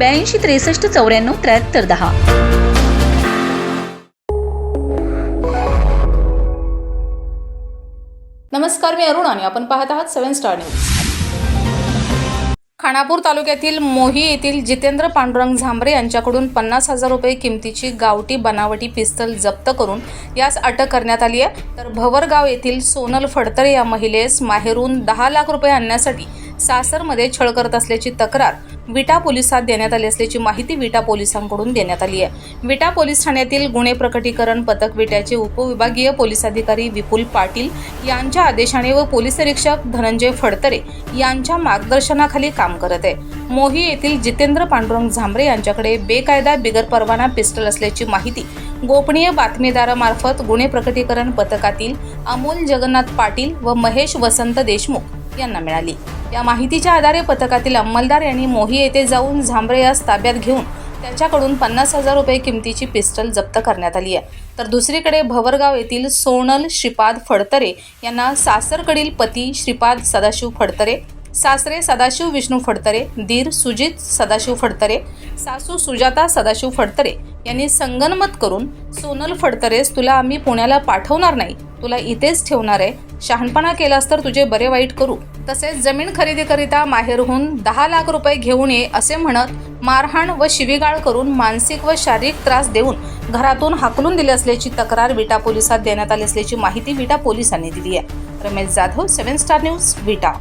ब्याऐंशी त्रेसष्ट चौऱ्याण्णव त्र्याहत्तर दहा. नमस्कार मी अरुण आणि आपण पाहत आहात सेवन स्टार न्यूज. खानापूर तालुक्यातील मोही येथील जितेंद्र पांडुरंग झांबरे यांच्याकडून पन्नास हजार रुपये किमतीची गावठी बनावटी पिस्तल जप्त करून यास अटक करण्यात आली आहे. तर भवरगाव येथील सोनल फडतरे या महिलेस माहेरून दहा लाख रुपये आणण्यासाठी सासरमध्ये छळ करत असल्याची तक्रार विटा पोलिसात देण्यात आली असल्याची माहिती विटा पोलिसांकडून देण्यात आली आहे. विटा पोलीस ठाण्यातील गुन्हे प्रकटीकरण पथक विट्याचे उपविभागीय पोलीस अधिकारी विपुल पाटील यांच्या आदेशाने व पोलीस निरीक्षक धनंजय फडतरे यांच्या मार्गदर्शनाखाली काम करत आहे. मोही येथील जितेंद्र पांडुरंग झांबरे यांच्याकडे बेकायदा बिगर परवाना पिस्टल असल्याची माहिती गोपनीय बातमीदारामार्फत गुन्हे प्रकटीकरण पथकातील अमोल जगन्नाथ पाटील व महेश वसंत देशमुख यांना मिळाली. या माहितीच्या आधारे पथकातील अंमलदार यांनी मोही येथे जाऊन झांबरे यास ताब्यात घेऊन त्याच्याकडून पन्नास हजार रुपये किमतीची पिस्टल जप्त करण्यात आली आहे. तर दुसरीकडे भवरगाव येथील सोनल श्रीपाद फडतरे यांना सासरकडील पती श्रीपाद सदाशिव फडतरे सासरे सदाशिव विष्णू फडतरे दीर सुजित सदाशिव फडतरे सासू सुजाता सदाशिव फडतरे यांनी संगनमत करून सोनल फडतरेस तुला आम्ही पुण्याला पाठवणार नाही तुला इथेच ठेवणार आहे. शहाणपणा केलास तर तुझे बरे वाईट करू. तसेच जमीन खरेदीकरिता माहेरहून दहा लाख रुपये घेऊन ये असे म्हणत मारहाण व शिवीगाळ करून मानसिक व शारीरिक त्रास देऊन घरातून हाकलून दिले असल्याची तक्रार विटा पोलिसात देण्यात आली असल्याची माहिती विटा पोलिसांनी दिली आहे. Ramesh Jadhav seven star news Vita.